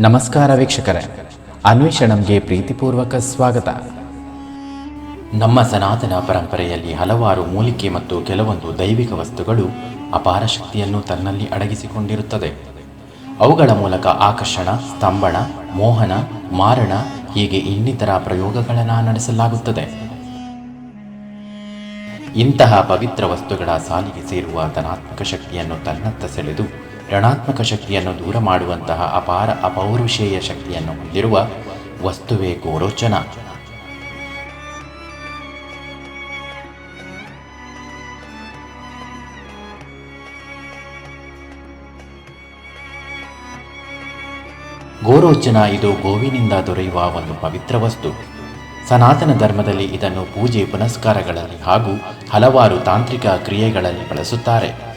ನಮಸ್ಕಾರ ವೀಕ್ಷಕರೇ. ಅನ್ವೇಷಣಂಗೆ ಪ್ರೀತಿಪೂರ್ವಕ ಸ್ವಾಗತ. ನಮ್ಮ ಸನಾತನ ಪರಂಪರೆಯಲ್ಲಿ ಹಲವಾರು ಮೂಲಿಕೆ ಮತ್ತು ಕೆಲವೊಂದು ದೈವಿಕ ವಸ್ತುಗಳು ಅಪಾರ ಶಕ್ತಿಯನ್ನು ತನ್ನಲ್ಲಿ ಅಡಗಿಸಿಕೊಂಡಿರುತ್ತದೆ. ಅವುಗಳ ಮೂಲಕ ಆಕರ್ಷಣ ಸ್ತಂಭನ ಮೋಹನ, ಮಾರಣ, ಹೀಗೆ ಇನ್ನಿತರ ಪ್ರಯೋಗಗಳನ್ನು ನಡೆಸಲಾಗುತ್ತದೆ. ಇಂತಹ ಪವಿತ್ರ ವಸ್ತುಗಳ ಸಾಲಿಗೆ ಸೇರುವ ಧನಾತ್ಮಕ ಶಕ್ತಿಯನ್ನು ತನ್ನತ್ತ ಸೆಳೆದು ಋಣಾತ್ಮಕ ಶಕ್ತಿಯನ್ನು ದೂರ ಮಾಡುವಂತಹ ಅಪಾರ ಅಪೌರುಷೇಯ ಶಕ್ತಿಯನ್ನು ಹೊಂದಿರುವ ವಸ್ತುವೇ ಗೋರೋಚನ. ಗೋರೋಚನ ಇದು ಗೋವಿನಿಂದ ದೊರೆಯುವ ಒಂದು ಪವಿತ್ರ ವಸ್ತು. ಸನಾತನ ಧರ್ಮದಲ್ಲಿ ಇದನ್ನು ಪೂಜೆ ಪುನಸ್ಕಾರಗಳಲ್ಲಿ ಹಾಗೂ ಹಲವಾರು ತಾಂತ್ರಿಕ ಕ್ರಿಯೆಗಳಲ್ಲಿ ಬಳಸುತ್ತಾರೆ.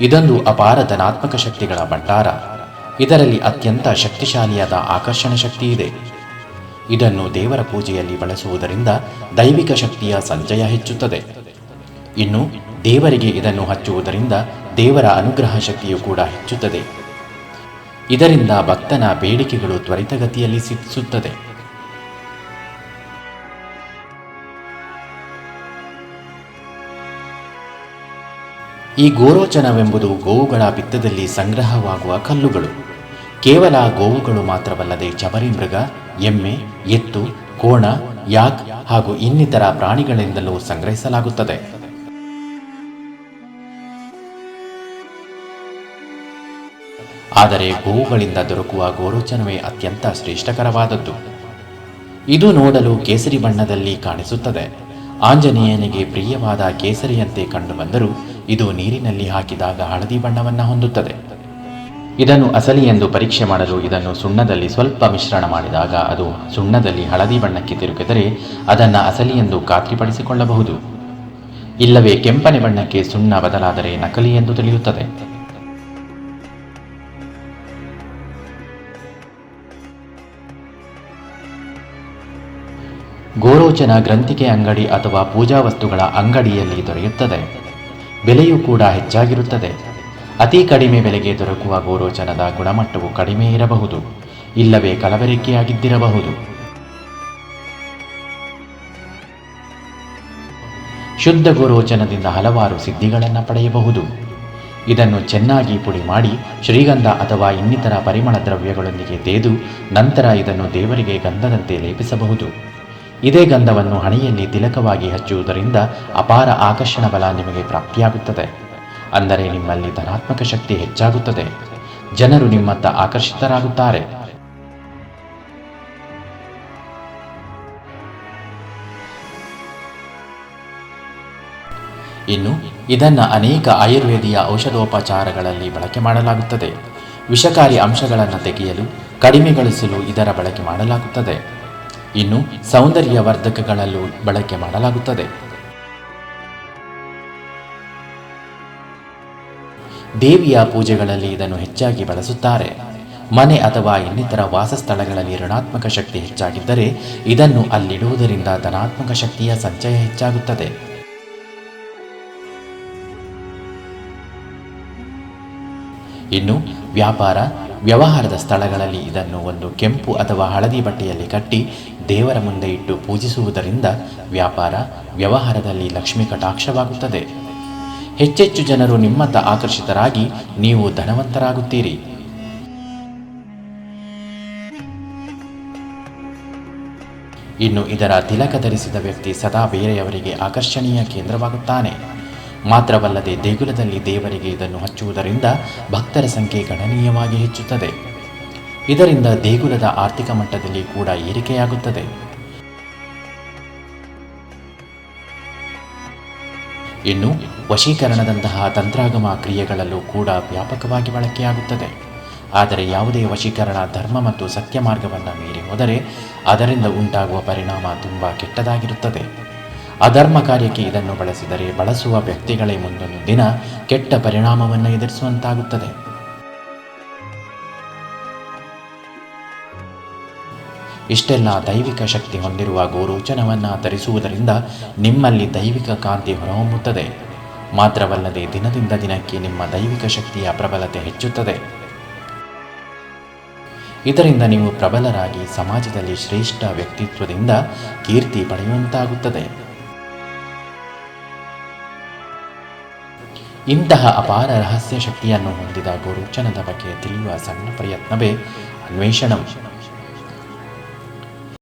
ಇದೊಂದು ಅಪಾರ ಧನಾತ್ಮಕ ಶಕ್ತಿಗಳ ಭಂಡಾರ. ಇದರಲ್ಲಿ ಅತ್ಯಂತ ಶಕ್ತಿಶಾಲಿಯಾದ ಆಕರ್ಷಣ ಶಕ್ತಿ ಇದೆ ಇದನ್ನು ದೇವರ ಪೂಜೆಯಲ್ಲಿ ಬಳಸುವುದರಿಂದ ದೈವಿಕ ಶಕ್ತಿಯ ಸಂಚಯ ಹೆಚ್ಚುತ್ತದೆ. ಇನ್ನು ದೇವರಿಗೆ ಇದನ್ನು ಹಚ್ಚುವುದರಿಂದ ದೇವರ ಅನುಗ್ರಹ ಶಕ್ತಿಯು ಕೂಡ ಹೆಚ್ಚುತ್ತದೆ. ಇದರಿಂದ ಭಕ್ತನ ಬೇಡಿಕೆಗಳು ತ್ವರಿತಗತಿಯಲ್ಲಿ ಸಿದ್ಧಿಸುತ್ತದೆ ಈ ಗೋರೋಚನವೆಂಬುದು ಗೋವುಗಳ ಪಿತ್ತದಲ್ಲಿ ಸಂಗ್ರಹವಾಗುವ ಕಲ್ಲುಗಳು. ಕೇವಲ ಗೋವುಗಳು ಮಾತ್ರವಲ್ಲದೆ ಚಮರಿ ಮೃಗ, ಎಮ್ಮೆ, ಎತ್ತು, ಕೋಣ, ಯಾಕ್ ಹಾಗೂ ಇನ್ನಿತರ ಪ್ರಾಣಿಗಳಿಂದಲೂ ಸಂಗ್ರಹಿಸಲಾಗುತ್ತದೆ. ಆದರೆ ಗೋವುಗಳಿಂದ ದೊರಕುವ ಗೋರೋಚನವೇ ಅತ್ಯಂತ ಶ್ರೇಷ್ಠಕರವಾದದ್ದು. ಇದು ನೋಡಲು ಕೇಸರಿ ಬಣ್ಣದಲ್ಲಿ ಕಾಣಿಸುತ್ತದೆ. ಆಂಜನೇಯನಿಗೆ ಪ್ರಿಯವಾದ ಕೇಸರಿಯಂತೆ ಕಂಡುಬಂದರೂ ಇದು ನೀರಿನಲ್ಲಿ ಹಾಕಿದಾಗ ಹಳದಿ ಬಣ್ಣವನ್ನು ಹೊಂದುತ್ತದೆ. ಇದನ್ನು ಅಸಲಿ ಎಂದು ಪರೀಕ್ಷೆ ಮಾಡಲು ಇದನ್ನು ಸುಣ್ಣದಲ್ಲಿ ಸ್ವಲ್ಪ ಮಿಶ್ರಣ ಮಾಡಿದಾಗ ಅದು ಸುಣ್ಣದಲ್ಲಿ ಹಳದಿ ಬಣ್ಣಕ್ಕೆ ತಿರುಗಿದರೆ ಅದನ್ನು ಅಸಲಿ ಎಂದು ಖಾತ್ರಿಪಡಿಸಿಕೊಳ್ಳಬಹುದು. ಇಲ್ಲವೇ ಕೆಂಪನೆ ಬಣ್ಣಕ್ಕೆ ಸುಣ್ಣ ಬದಲಾದರೆ ನಕಲಿ ಎಂದು ತಿಳಿಯುತ್ತದೆ. ಗೋರೋಚನ ಗ್ರಂಥಿಕೆ ಅಂಗಡಿ ಅಥವಾ ಪೂಜಾ ವಸ್ತುಗಳ ಅಂಗಡಿಯಲ್ಲಿ ದೊರೆಯುತ್ತದೆ. ಬೆಲೆಯೂ ಕೂಡ ಹೆಚ್ಚಾಗಿರುತ್ತದೆ. ಅತಿ ಕಡಿಮೆ ಬೆಲೆಗೆ ದೊರಕುವ ಗೋರೋಚನದ ಗುಣಮಟ್ಟವು ಕಡಿಮೆ ಇರಬಹುದು. ಇಲ್ಲವೇ ಕಲಬೆರಕೆಯಾಗಿದ್ದಿರಬಹುದು. ಶುದ್ಧ ಗೋರೋಚನದಿಂದ ಹಲವಾರು ಸಿದ್ಧಿಗಳನ್ನು ಪಡೆಯಬಹುದು. ಇದನ್ನು ಚೆನ್ನಾಗಿ ಪುಡಿ ಮಾಡಿ, ಶ್ರೀಗಂಧ ಅಥವಾ ಇನ್ನಿತರ ಪರಿಮಳ ದ್ರವ್ಯಗಳೊಂದಿಗೆ ತೇದು, ನಂತರ ಇದನ್ನು ದೇವರಿಗೆ ಗಂಧದಂತೆ ಲೇಪಿಸಬಹುದು. ಇದೇ ಗಂಧವನ್ನು ಹಣೆಯಲ್ಲಿ ತಿಲಕವಾಗಿ ಹಚ್ಚುವುದರಿಂದ ಅಪಾರ ಆಕರ್ಷಣ ಬಲ ನಿಮಗೆ ಪ್ರಾಪ್ತಿಯಾಗುತ್ತದೆ. ಅಂದರೆ ನಿಮ್ಮಲ್ಲಿ ಧನಾತ್ಮಕ ಶಕ್ತಿ ಹೆಚ್ಚಾಗುತ್ತದೆ. ಜನರು ನಿಮ್ಮತ್ತ ಆಕರ್ಷಿತರಾಗುತ್ತಾರೆ. ಇನ್ನು ಇದನ್ನು ಅನೇಕ ಆಯುರ್ವೇದಿಯ ಔಷಧೋಪಚಾರಗಳಲ್ಲಿ ಬಳಕೆ ಮಾಡಲಾಗುತ್ತದೆ. ವಿಷಕಾರಿ ಅಂಶಗಳನ್ನು ತೆಗೆಯಲು ಕಡಿಮೆಗೊಳಿಸಲು ಇದರ ಬಳಕೆ ಮಾಡಲಾಗುತ್ತದೆ. ಇನ್ನು ಸೌಂದರ್ಯ ವರ್ಧಕಗಳಲ್ಲೂ ಬಳಕೆ ಮಾಡಲಾಗುತ್ತದೆ. ದೇವಿಯ ಪೂಜೆಗಳಲ್ಲಿ ಇದನ್ನು ಹೆಚ್ಚಾಗಿ ಬಳಸುತ್ತಾರೆ. ಮನೆ ಅಥವಾ ಇನ್ನಿತರ ವಾಸಸ್ಥಳಗಳಲ್ಲಿ ಋಣಾತ್ಮಕ ಶಕ್ತಿ ಹೆಚ್ಚಾಗಿದ್ದರೆ ಇದನ್ನು ಅಲ್ಲಿಡುವುದರಿಂದ ಧನಾತ್ಮಕ ಶಕ್ತಿಯ ಸಂಚಯ ಹೆಚ್ಚಾಗುತ್ತದೆ. ಇನ್ನು ವ್ಯಾಪಾರ, ವ್ಯವಹಾರದ ಸ್ಥಳಗಳಲ್ಲಿ ಇದನ್ನು ಒಂದು ಕೆಂಪು ಅಥವಾ ಹಳದಿ ಬಟ್ಟೆಯಲ್ಲಿ ಕಟ್ಟಿ ದೇವರ ಮುಂದೆ ಇಟ್ಟು ಪೂಜಿಸುವುದರಿಂದ ವ್ಯಾಪಾರ, ವ್ಯವಹಾರದಲ್ಲಿ ಲಕ್ಷ್ಮಿ ಕಟಾಕ್ಷವಾಗುತ್ತದೆ. ಹೆಚ್ಚೆಚ್ಚು ಜನರು ನಿಮ್ಮತ್ತ ಆಕರ್ಷಿತರಾಗಿ ನೀವು ಧನವಂತರಾಗುತ್ತೀರಿ. ಇನ್ನು ಇದರ ತಿಲಕ ಧರಿಸಿದ ವ್ಯಕ್ತಿ ಸದಾ ಬೇರೆಯವರಿಗೆ ಆಕರ್ಷಣೀಯ ಕೇಂದ್ರವಾಗುತ್ತಾನೆ. ಮಾತ್ರವಲ್ಲದೆ ದೇಗುಲದಲ್ಲಿ ದೇವರಿಗೆ ಇದನ್ನು ಹಚ್ಚುವುದರಿಂದ ಭಕ್ತರ ಸಂಖ್ಯೆ ಗಣನೀಯವಾಗಿ ಹೆಚ್ಚುತ್ತದೆ. ಇದರಿಂದ ದೇಗುಲದ ಆರ್ಥಿಕ ಮಟ್ಟದಲ್ಲಿ ಕೂಡ ಏರಿಕೆಯಾಗುತ್ತದೆ. ಇನ್ನು ವಶೀಕರಣದಂತಹ ತಂತ್ರಾಗಮ ಕ್ರಿಯೆಗಳಲ್ಲೂ ಕೂಡ ವ್ಯಾಪಕವಾಗಿ ಬಳಕೆಯಾಗುತ್ತದೆ. ಆದರೆ ಯಾವುದೇ ವಶೀಕರಣ ಧರ್ಮ ಮತ್ತು ಸತ್ಯ ಮಾರ್ಗವನ್ನು ಮೀರಿ ಹೋದರೆ ಅದರಿಂದ ಉಂಟಾಗುವ ಪರಿಣಾಮ ತುಂಬ ಕೆಟ್ಟದಾಗಿರುತ್ತದೆ. ಅಧರ್ಮ ಕಾರ್ಯಕ್ಕೆ ಇದನ್ನು ಬಳಸಿದರೆ ಬಳಸುವ ವ್ಯಕ್ತಿಗಳೇ ಮುಂದೊಂದು ದಿನ ಕೆಟ್ಟ ಪರಿಣಾಮವನ್ನು ಎದುರಿಸುವಂತಾಗುತ್ತದೆ. ಇಷ್ಟೆಲ್ಲ ದೈವಿಕ ಶಕ್ತಿ ಹೊಂದಿರುವ ಗೋರೋಚನವನ್ನು ಧರಿಸುವುದರಿಂದ ನಿಮ್ಮಲ್ಲಿ ದೈವಿಕ ಕಾಂತಿ ಹೊರಹೊಮ್ಮುತ್ತದೆ. ಮಾತ್ರವಲ್ಲದೆ ದಿನದಿಂದ ದಿನಕ್ಕೆ ನಿಮ್ಮ ದೈವಿಕ ಶಕ್ತಿಯ ಪ್ರಬಲತೆ ಹೆಚ್ಚುತ್ತದೆ. ಇದರಿಂದ ನೀವು ಪ್ರಬಲರಾಗಿ ಸಮಾಜದಲ್ಲಿ ಶ್ರೇಷ್ಠ ವ್ಯಕ್ತಿತ್ವದಿಂದ ಕೀರ್ತಿ ಪಡೆಯುವಂತಾಗುತ್ತದೆ. ಇಂತಹ ಅಪಾರ ರಹಸ್ಯ ಶಕ್ತಿಯನ್ನು ಹೊಂದಿದ ಗೋರೋಚನದ ಬಗ್ಗೆ ತಿಳಿಯುವ ಸಣ್ಣ ಪ್ರಯತ್ನವೇ ಅನ್ವೇಷಣಂ.